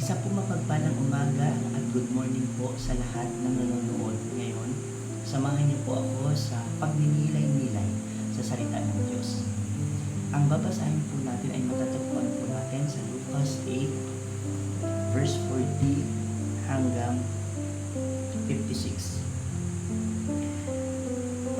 Isa po mapagpalang umaga at good morning po sa lahat ng nanonood ngayon. Samahan niyo po ako sa pagninilay-nilay sa salita ng Diyos. Ang babasahin po natin ay matatagpuan po natin sa Lucas 8 verse 40 hanggang 56.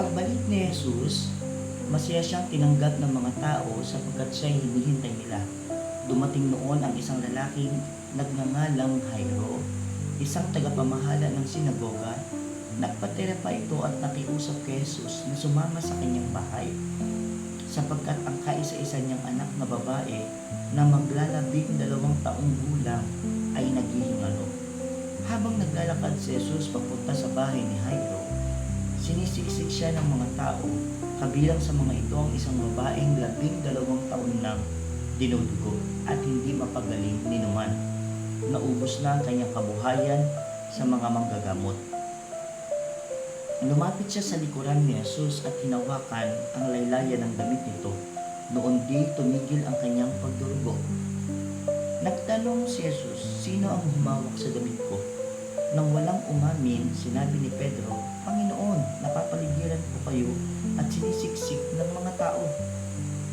Pagbalik ni Jesus, masaya siyang tinanggap ng mga tao sapagkat siya'y hinihintay nila. Dumating noon ang isang lalaking nagngangalang Jairo, isang tagapamahala ng sinagoga. Nagpatira pa ito at nakiusap kay Jesus na sumama sa kanyang bahay sapagkat ang kaisa-isa niyang anak na babae na maglalabing dalawang taong gulang ay naghihingalo. Habang naglalakad si Jesus papunta sa bahay ni Jairo, sinisiksik siya ng mga tao, kabilang sa mga ito ang isang babaeng labing dalawang taon nang dinudugo at hindi mapagaling ni Numan. Naubos na ang kanyang kabuhayan sa mga manggagamot. Lumapit siya sa likuran ni Jesus at hinawakan ang laylayan ng damit nito. Noon di tumigil ang kanyang pagdurugo. Nagtanong si Jesus, sino ang humawak sa damit ko? Nang walang umamin, sinabi ni Pedro, Panginoon, napapaligiran ko kayo at sinisiksik ng mga tao.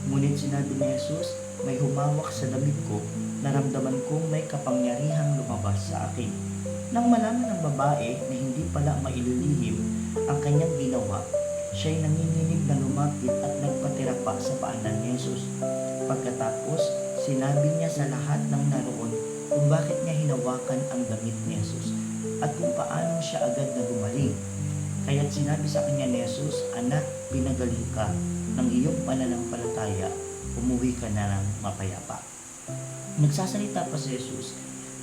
Ngunit sinabi ni Jesus, may humawak sa damit ko, naramdaman kong may kapangyarihang lumabas sa akin. Nang malaman ng babae na hindi pala maililihim ang kanyang ginawa, siya'y nanginginig na lumapit at nagpatira pa sa paanan ni Jesus. Pagkatapos, sinabi niya sa lahat ng naroon kung bakit niya hinawakan ang damit ni Jesus at kung paano siya agad na gumaling. Kaya't sinabi sa kanya ni Jesus, Anak, pinagaling ka ng iyong pananampalataya, umuwi ka na ng mapayapa. Nagsasalita pa si Jesus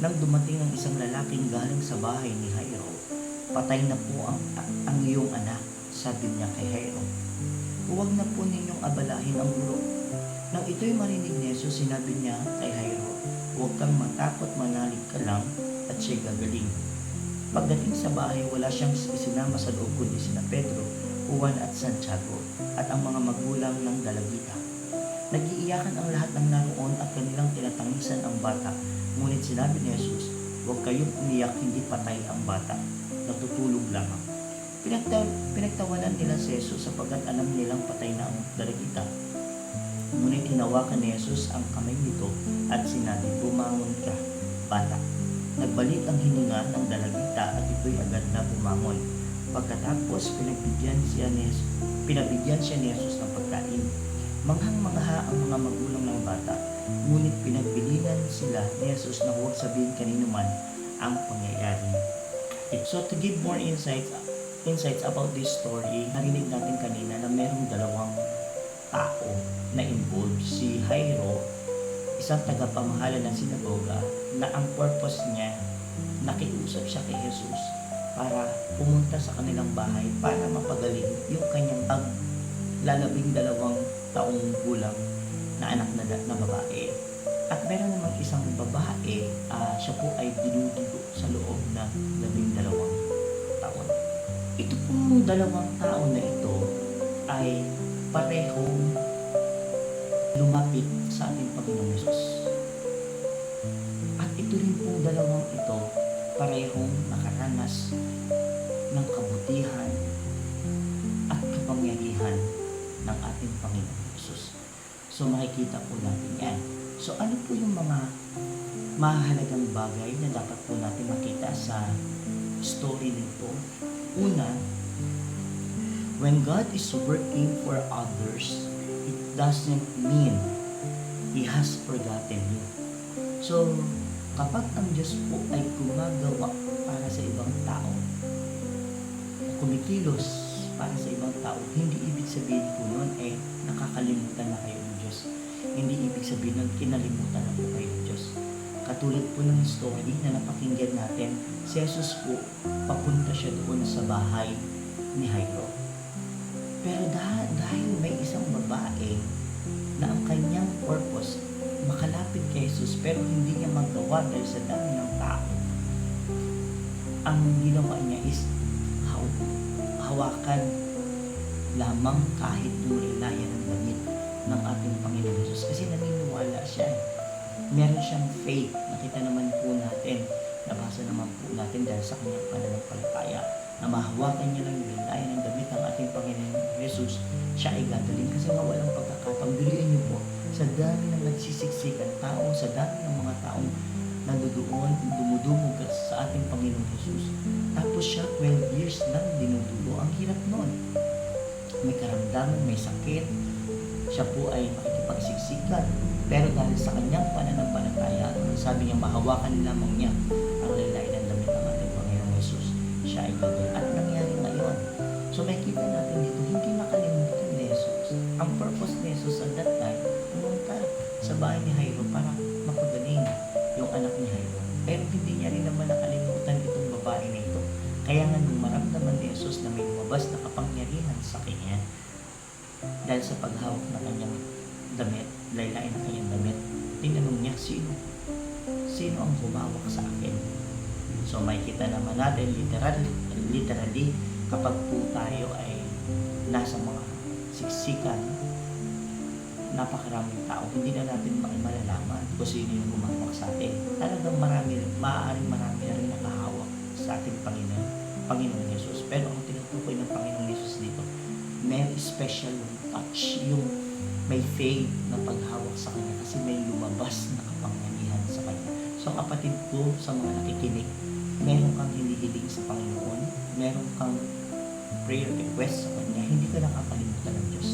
nang dumating ang isang lalaking galing sa bahay ni Jairo. Patay na po ang, ang iyong anak, sabi niya kay Jairo. Huwag na po ninyong abalahin ang guro. Nang ito'y marinig ni Jesus, sinabi niya kay Jairo, Huwag kang matakot, manalig ka lang at siya'y gagaling. Pagdating sa bahay, wala siyang isinama sa loob kundi sina Pedro, Juan at Santiago at ang mga magulang ng dalagita. Nagiiyakan ang lahat ng naroon at kanilang tinatangisan ang bata. Ngunit sinabi ni Jesus, huwag kayong umiyak, hindi patay ang bata. Natutulog lamang. Pinagta pinagtawanan nila si Jesus sapagkat alam nilang patay na ang dalagita. Ngunit hinawakan ni Jesus ang kamay nito at sinabi, bumangon ka, bata. Nagbalik ang hininga ng dalagita at ito'y agad na bumangon. Pagkatapos, pinagbigyan siya ni pinabigyan siya ni ng pagkain. Manghang-mangha ang mga magulang ng bata, ngunit pinagbilinan sila ni Jesus na huwag sabihin kanino man ang pangyayari. So to give more insights insights about this story, narinig natin kanina na merong dalawang tao na involved. Si Jairo, isang tagapamahala ng sinagoga, na ang purpose niya, nakiusap siya kay Jesus para pumunta sa kanilang bahay para mapagaling yung kanyang pag lalabing dalawang taong gulang na anak na, na babae. At meron namang isang babae, ah, siya po ay dinudugo sa loob ng labing dalawang taon. Ito pong dalawang tao na ito ay parehong lumapit sa ating Panginoong Yesus. At ito rin pong dalawang ito parehong nakaranas ng kabutihan at kapangyarihan ng ating Panginoong Yesus. So makikita po natin yan. So ano po yung mga mahalagang bagay na dapat po natin makita sa story nito? Una, when God is working for others, doesn't mean He has forgotten you. So, kapag ang Diyos po ay gumagawa para sa ibang tao, kumikilos para sa ibang tao, hindi ibig sabihin po nun eh nakakalimutan na kayo ng Diyos. Hindi ibig sabihin nun kinalimutan na po kayo ng Diyos. Katulad po ng story na napakinggan natin, si Jesus po, papunta siya doon sa bahay ni Jairo. Pero dahil, dahil isang babae na ang kanyang purpose makalapit kay Jesus pero hindi niya magawa dahil sa dami ng tao. Ang ginawa niya is haw- hawakan lamang kahit yung laylayan ng damit ng ating Panginoon Jesus kasi naniniwala siya eh, meron siyang faith. Nakita naman po natin, nabasa naman po natin dahil sa kanyang pananampalataya na mahawakan niya yung lalayan ng damit ng ating Panginoon Jesus, siya ay gagaling kasi nga walang pagkakataon. Niyo po, sa dami ng nagsisiksikan tao, sa dami ng mga taong nandoon, dumudumog sa ating Panginoon Jesus. Tapos siya, 12 years lang dinudugo. Ang hirap nun. May karamdaman, may sakit. Siya po ay makikipagsiksikan. Pero dahil sa kanyang pananampalataya, sabi niya, mahawakan lamang niya dahil sa paghawak ng kanyang damit, laylain ng kanyang damit, tinanong niya, sino? Sino ang humawak sa akin? So makikita naman natin literal, literally kapag po tayo ay nasa mga siksikan, napakaraming tao, hindi na natin malalaman kung sino yung humawak sa atin. Talagang marami, maaaring marami na rin nakahawak sa ating Panginoon, Panginoon Jesus. Pero ang tinutukoy ng Panginoon Jesus dito, may special touch, yung may faith na paghawak sa Kanya kasi may lumabas na kapangyarihan sa Kanya. So kapatid ko, sa mga nakikinig, meron kang hinihiling sa Panginoon, meron kang prayer request sa Kanya, hindi ka nakakalimutan ng Diyos.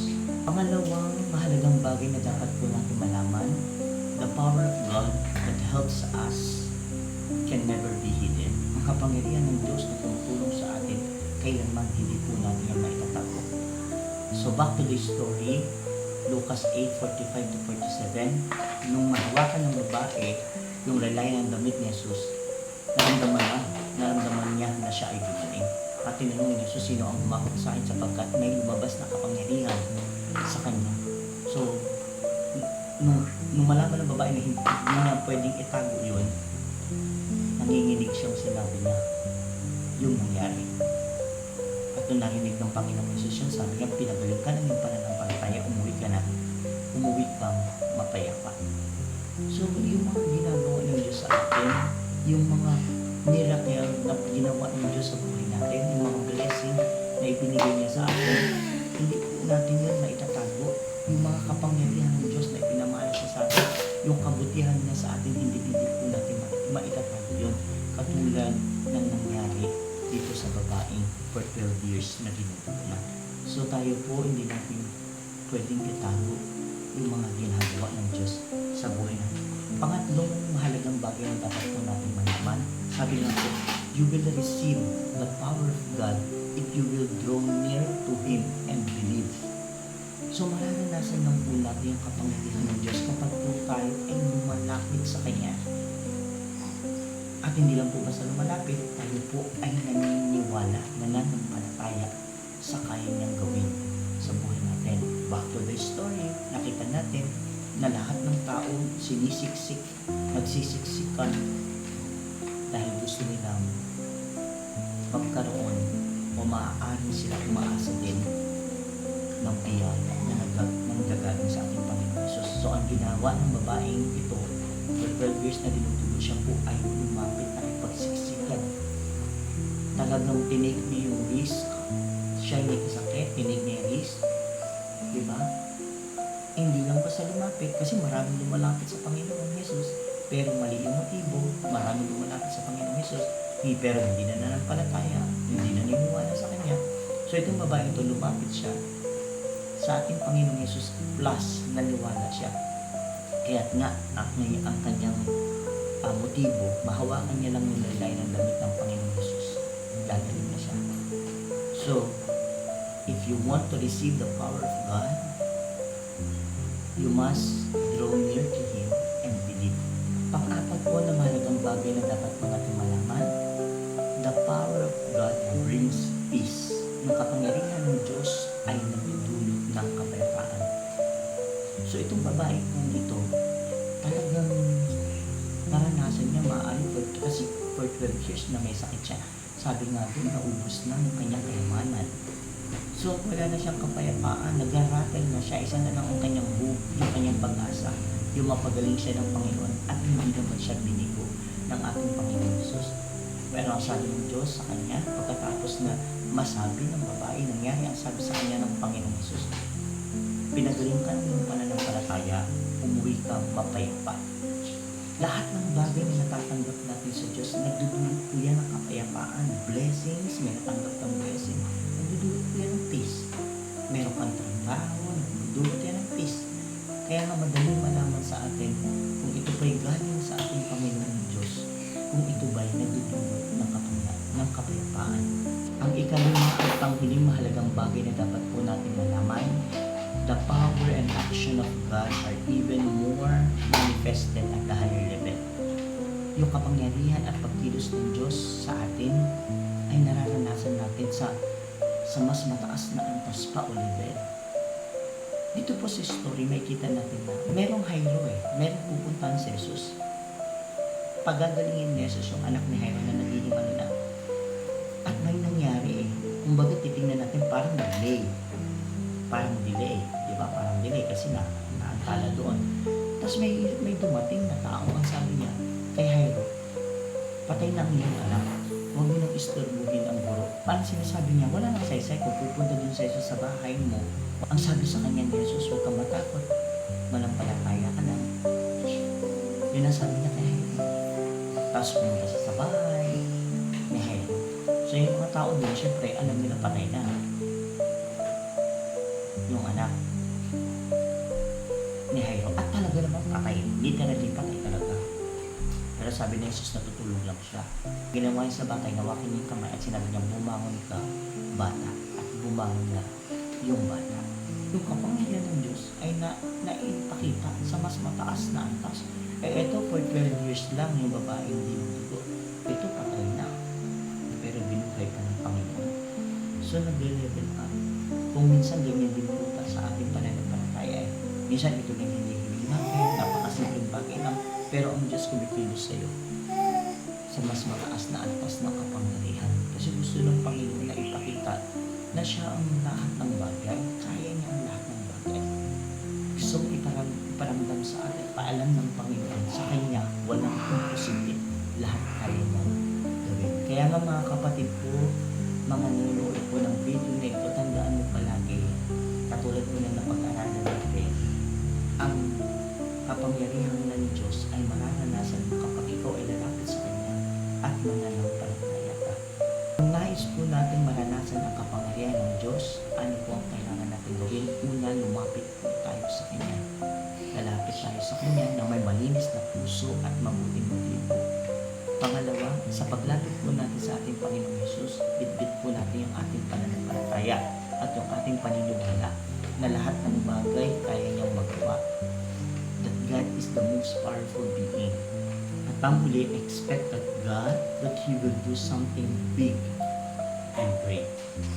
Pangalawang mahalagang bagay na dapat po natin malaman, the power of God that helps us can never be hidden. Ang kapangyarihan ng Diyos na tumutulong sa atin, kailanman hindi po natin yan maitatago. So back to the story, Lucas 8:45 to 47, nung mahawakan ng babae yung lalay ng damit ni Jesus, naramdaman na, naramdaman niya na siya ay gumaling. At tinanong niya, so sino ang humawak sa akin sapagkat may lumabas na kapangyarihan sa kanya. So, nung, nung malaman ng babae na hindi, hindi niya pwedeng itago yun, nanginginig siyang sinabi niya yung nangyari. Nung narinig ng Panginoong Jesus yun, sabi niya, pinagaling ka ng iyong pananampalataya, umuwi ka na. Umuwi kang mapayapa. So, yung mga ginagawa ng Diyos sa atin, yung mga miracle na ginawa ng Diyos sa buhay natin, yung mga blessing na ibinigay niya sa atin, hindi po natin yun maitatago. Yung mga kapangyarihan ng Diyos na ipinamahal siya sa atin, yung kabutihan niya sa atin, hindi hindi po natin ma- maitatago yun. Katulad ng nangyari dito sa babaeng for 12 years na ginutulan. So tayo po, hindi natin pwedeng itago yung mga ginagawa ng Diyos sa buhay natin. Pangatlong mahalagang bagay na dapat po natin malaman, sabi nga po, you will receive the power of God if you will draw near to Him and believe. So mararanasan lang po natin yung kapangyarihan ng Diyos kapag po tayo ay lumalapit sa Kanya. At hindi lang po basta lumalapit, tayo po ay naniniwala, nananampalataya sa kaya niyang gawin sa buhay natin. Back to the story, nakita natin na lahat ng tao sinisiksik, nagsisiksikan dahil gusto nilang magkaroon o maaaring sila umaasa din ng biyaya na nag- nanggagaling sa ating Panginoon Jesus. So ang ginawa ng babaeng ito, for 12 years na dinutubo siya po ay lumapit na ipagsiksikan. Talagang tinake niya yung risk. Siya may kasakit, tinake niya yung risk. Di ba? Hindi lang basta lumapit kasi maraming lumalapit sa Panginoon Jesus. Pero mali yung motibo, maraming lumalapit sa Panginoon Jesus. Hindi, pero hindi na nanampalataya, hindi na niniwala sa Kanya. So itong babae ito, lumapit siya sa ating Panginoong Jesus plus naniwala siya. Kaya't nga, ang, ang kanyang ah, motibo, mahawakan niya lang yung lalay ng damit ng Panginoong Jesus. Gagaling na siya. So, if you want to receive the power of God, you must draw near to Him and believe. Pang-apat po na mahalagang bagay na dapat po natin malaman, the power of God brings peace. Yung kapangyarihan ng Diyos ay nagdudulot ng kapayapaan. So itong babae po ito, talagang naranasan niya maaari for, kasi for 12 years na may sakit siya. Sabi nga doon, naubos na yung kanyang kayamanan. So wala na siyang kapayapaan, nag-rattle na siya, isa na lang ang kanyang hope, yung kanyang pag-asa. yung mapagaling siya ng Panginoon at hindi naman siya binigo ng ating Panginoon Jesus. Pero ang sabi ng Diyos sa kanya, pagkatapos na masabi ng babae, nangyari ang sabi sa kanya ng Panginoon Jesus, pinagaling ka ng pananampalataya, umuwi ka mapayapa. Lahat ng bagay na natatanggap natin sa Diyos, nagdudulot po yan ng kapayapaan, blessings, may natanggap ng blessing, nagdudulot po yan ng peace. Meron kang trabaho, nagdudulot yan ng peace. Kaya nga madaling malaman sa atin kung ito ba'y galing sa ating Panginoon Diyos, kung ito ba'y nagdudulot ng kapaya, ng kapayapaan. Ang ikalima at panghuling mahalagang bagay na dapat po natin malaman, the power and action of God are even more manifested at the higher level. Yung kapangyarihan at pagkilos ng Diyos sa atin ay nararanasan natin sa sa mas mataas na antas pa o level. Dito po sa story, may kita natin na merong Jairo eh. Merong pupuntahan si Jesus. Pagagalingin ni Jesus yung anak ni Jairo na naging ano na. At may nangyari eh. Kumbaga titingnan natin parang delay. Parang delay. Di ba? Parang delay kasi na, naantala doon. Tapos may, may dumating na tao. Ang sabi niya kay Jairo, patay na ang iyong anak. Huwag mo nang istorbuhin ang guro. Parang sinasabi niya, wala nang saysay kung pupunta dun sa Jesus sa bahay mo. Ang sabi sa kanya ni Jesus, huwag kang matakot. Malampalataya ka lang. Yun ang sabi niya kay Jairo. Tapos pumunta sa bahay ni Jairo. So yung mga tao doon, syempre, alam nila patay na. Anak ni Jairo. At talaga naman patay. Literally patay talaga. Pero sabi ni Jesus, natutulog lang siya. Ginawa niya sa bata, nawakin niya kamay at sinabi niya, bumangon ka, bata. At bumangon na yung bata. Yung kapangyarihan ng Diyos ay na, naipakita sa mas mataas na antas. Eh, ito for 12 years lang yung babae hindi dugo. Ito patay na. Pero binuhay pa ng Panginoon. So, nag-level up. Kung minsan ganyan din po sa ating pananampalataya eh. Minsan ito din hindi hiling natin, napakasimpleng bagay lang. Pero ang Diyos kumikilos sa'yo sa mas mataas na antas ng kapangyarihan. Kasi gusto ng Panginoon na ipakita na siya ang lahat ng bagay. Kaya niya ang lahat ng bagay. Gusto mong iparam, iparamdam sa atin, paalam ng Panginoon sa Kanya, walang imposible. Lahat kaya niya. Kaya nga mga kapatid ko, mga nanonood po ng video na ito, mananampalataya ka. Kung nais po natin maranasan ang kapangyarihan ng Diyos, ano po ang kailangan natin gawin? Una, lumapit po tayo sa Kanya. Lalapit tayo sa Kanya na may malinis na puso at mabuting motibo. Pangalawa, sa paglapit po natin sa ating Panginoong Yesus, bitbit po natin ang ating pananampalataya at yung ating paniniwala na lahat ng bagay kaya niyang magawa. That God is the most powerful being. Panguli, expect that God that He will do something big and great.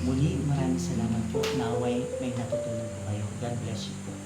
Muli, maraming salamat po. Naway may natutunan po kayo. God bless you po.